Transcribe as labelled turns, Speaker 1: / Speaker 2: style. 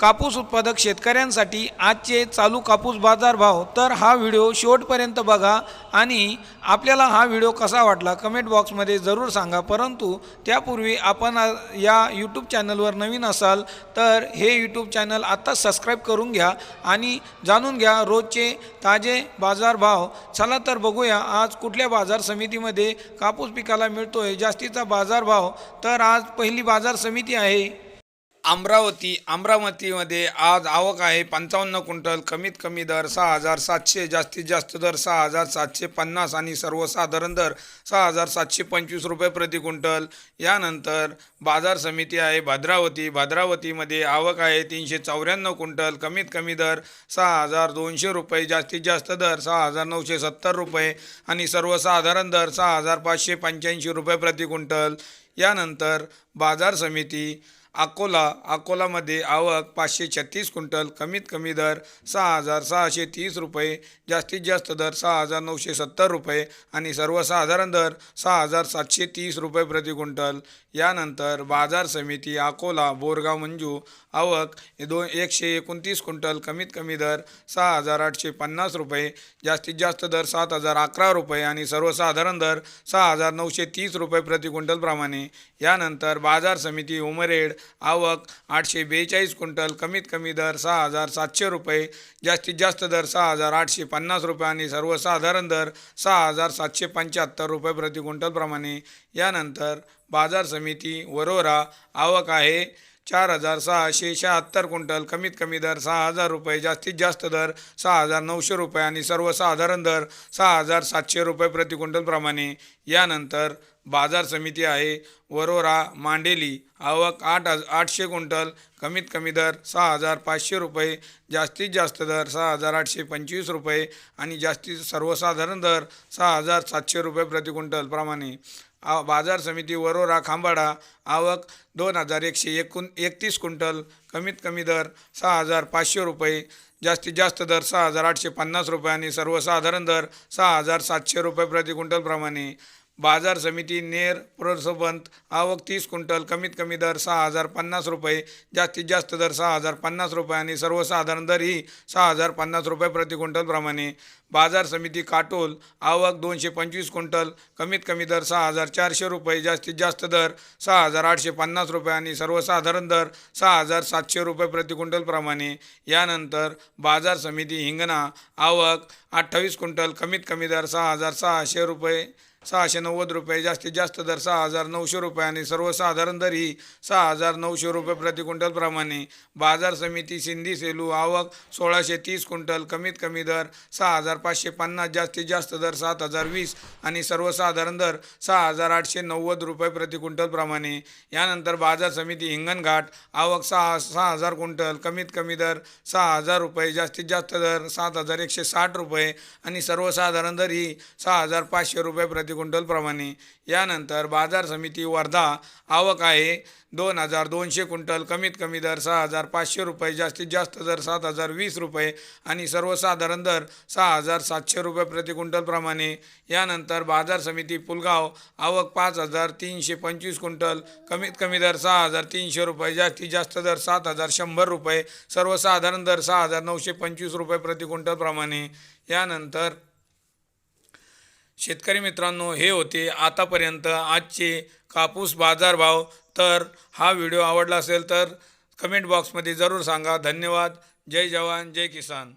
Speaker 1: कापूस उत्पादक शेतकऱ्यांसाठी आजचे चालू कापूस बाजार भाव. तर हा व्हिडिओ शेवटपर्यंत बघा आणि आपल्याला हा व्हिडिओ कसा वाटला कमेंट बॉक्समध्ये जरूर सांगा. परंतु त्यापूर्वी आपण या यूट्यूब चॅनलवर नवीन असाल तर हे यूट्यूब चॅनल आत्ताच सबस्क्राईब करून घ्या आणि जाणून घ्या रोजचे ताजे बाजार भाव. चला तर बघूया आज कुठल्या बाजार समितीमध्ये कापूस पिकाला मिळतोय जास्तीचा बाजार भाव. तर आज पहिली बाजार समिती आहे अमरावती अमरावतीमध्ये आज आवक आहे पंचावन्न क्विंटल कमीत कमी दर सहा हजार सातशे जास्तीत जास्त दर सहा हजार सातशे पन्नास आणि सर्वसाधारण दर सहा हजार सातशे पंचवीस रुपये प्रति क्विंटल. यानंतर बाजार समिती आहे भद्रावती. भद्रावतीमध्ये आवक आहे तीनशे चौऱ्याण्णव क्विंटल कमीत कमी दर सहा हजार दोनशे रुपये जास्तीत जास्त दर सहा हजार नऊशे सत्तर रुपये आणि सर्वसाधारण दर सहा हजार पाचशे पंच्याऐंशी रुपये प्रति क्विंटल. यानंतर बाजार समिती अकोला अकोलामध्ये आवक पाचशे छत्तीस क्विंटल कमीत कमी दर सहा हजार सहाशे तीस रुपये जास्तीत जास्त दर सहा हजार नऊशे सत्तर रुपये आणि सर्वसाधारण दर सहा हजार सातशे तीस रुपये प्रति क्विंटल. यानंतर बाजार समिती अकोला बोरगाव मंजू आवक दोन एकशे एकोणतीस क्विंटल कमीत कमी दर सहा हजार आठशे पन्नास रुपये जास्तीत जास्त दर सात हजार अकरा रुपये आणि सर्वसाधारण दर सहा हजार नऊशे तीस रुपये प्रति क्विंटलप्रमाणे यानंतर बाजार समिती उमरेड आवक आठशे बेचाळीस क्विंटल कमीत कमी दर सहा हजार सातशे रुपये जास्तीत जास्त दर सहा हजार आठशे पन्नास रुपये आणि सर्वसाधारण दर सहा हजार सातशे पंच्याहत्तर रुपये प्रति क्विंटलप्रमाणे यानंतर बाजार समिती वरोरा आवक आहे चार हजार सहाशे शहात्तर क्विंटल कमीत कमी दर सहा हजार रुपये जास्तीत जास्त दर सहा हजार नऊशे रुपये आणि सर्वसाधारण दर सहा हजार सातशे रुपये प्रति क्विंटलप्रमाणे यानंतर बाजार समिती आहे. वरोरा मांडेली आवक आठ हज आठशे क्विंटल कमीत कमी दर सहा हजार पाचशे रुपये जास्तीत जास्त दर सहा हजार आठशे पंचवीस रुपये आणि जास्तीत सर्वसाधारण दर सहा हजार सातशे रुपये प्रति क्विंटल प्रमाणे. आ बाजार समिती वरोरा खांबाडा आवक दोन हजार एकशे एकूण एकतीस क्विंटल कमीत कमी दर सहा हजार पाचशे रुपये जास्तीत जास्त दर सहा हजार आठशे पन्नास रुपये आणि सर्वसाधारण दर सहा हजार सातशे रुपये प्रति क्विंटलप्रमाणे बाजार समिती नेर पुरसोबंत आवक तीस क्विंटल कमीत कमी दर सहा हजार पन्नास रुपये जास्तीत जास्त दर सहा हजार पन्नास रुपये आणि सर्वसाधारण दर ही सहा हजार पन्नास रुपये प्रति क्विंटलप्रमाणे बाजार समिती काटोल आवक दोनशे पंचवीस क्विंटल कमीत कमी दर सहा हजार चारशे रुपये जास्तीत जास्त दर सहा हजार आठशे पन्नास रुपये आणि सर्वसाधारण दर सहा हजार सातशे रुपये प्रति क्विंटलप्रमाणे यानंतर बाजार समिती हिंगणा आवक अठ्ठावीस क्विंटल कमीत कमी दर सहा हजार सहाशे रुपये सहाशे नव्वद रुपये जास्तीत जास्त दर सहा हजार नऊशे रुपये आणि सर्वसाधारण दर ही सहा हजार नऊशे रुपये प्रति क्विंटलप्रमाणे बाजार समिती सिंधी सेलू आवक सोळाशे तीस क्विंटल कमीत कमी दर सहा हजार पाचशे पन्नास जास्तीत जास्त दर सात हजार वीस आणि सर्वसाधारण दर सहा हजार आठशे नव्वद रुपये प्रति क्विंटलप्रमाणे यानंतर बाजार समिती हिंगणघाट आवक सहा सहा हजार क्विंटल कमीत कमी दर सहा हजार रुपये जास्तीत जास्त दर सात हजार एकशे साठ रुपये आणि सर्वसाधारण दर ही सहा हजार पाचशे रुपये प्रति क्विंटल प्रमाणे यानंतर बाजार समिती वर्धा आवक आहे दोन हजार दोनशे क्विंटल कमीत कमी दर सहा हजार पाचशे रुपये जास्तीत जास्त दर सात हजार वीस रुपये आणि सर्वसाधारण दर सहा हजार सातशे रुपये प्रति क्विंटलप्रमाणे यानंतर बाजार समिती पुलगाव आवक पाच हजार तीनशे पंचवीस क्विंटल कमीत कमी दर सहा हजार तीनशे रुपये जास्तीत जास्त दर सात हजार शंभर रुपये सर्वसाधारण दर सहा हजार नऊशे पंचवीस रुपये प्रति क्विंटलप्रमाणे यानंतर शेतकरी मित्रांनो हे होते आतापर्यंत आजचे कापूस बाजारभाव. तर हा व्हिडिओ आवडला असेल तर कमेंट बॉक्समध्ये जरूर सांगा. धन्यवाद. जय जवान जय किसान.